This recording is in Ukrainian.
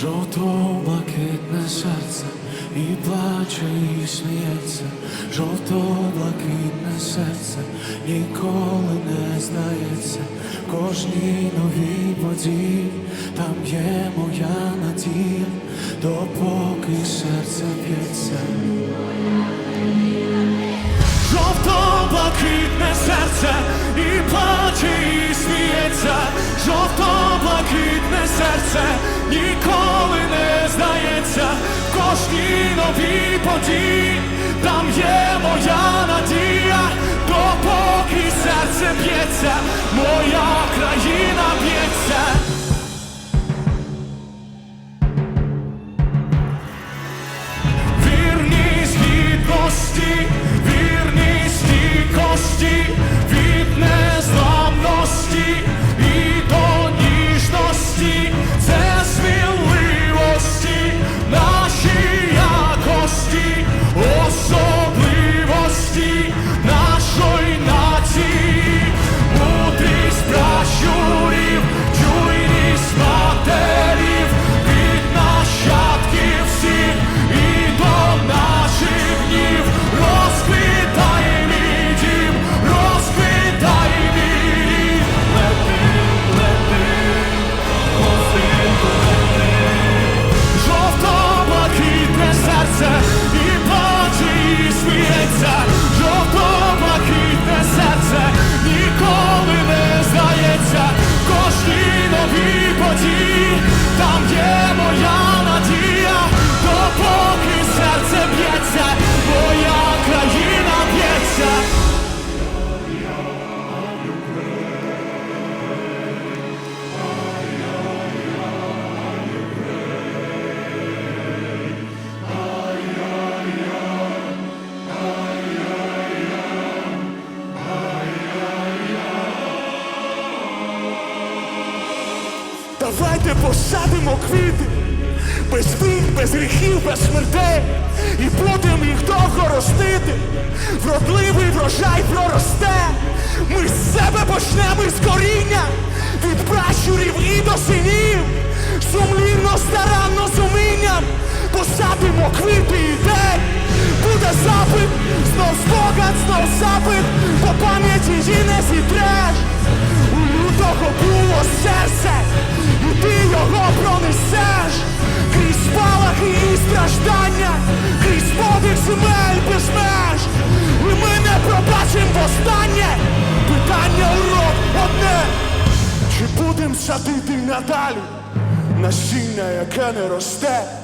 жовто-блакитне серце, і плаче, і сміється, жовто-блакитне серце, ніколи не здається, кожній новій події, там є моя надія, допоки серце б'ється. Жовто-блакитне серце і плаче, і сміється, жовто-блакитне серце ніколи кожній новій події, там є моя надія, допоки серце б'ється, моя країна б'ється. Вірність гідності, вірність стійкості, від Давайте посадимо квіти, без війн, без гріхів, без смертей, і будемо їх довго ростити. Вродливий врожай проросте. Ми з себе почнемо із коріння, від пращурів і до синів. Сумлінно, старанно, з посадимо квіти ідей. Буде запит, знов спогад, знов запит, по пам'яті її не будем садити надалі насіння, яке не росте?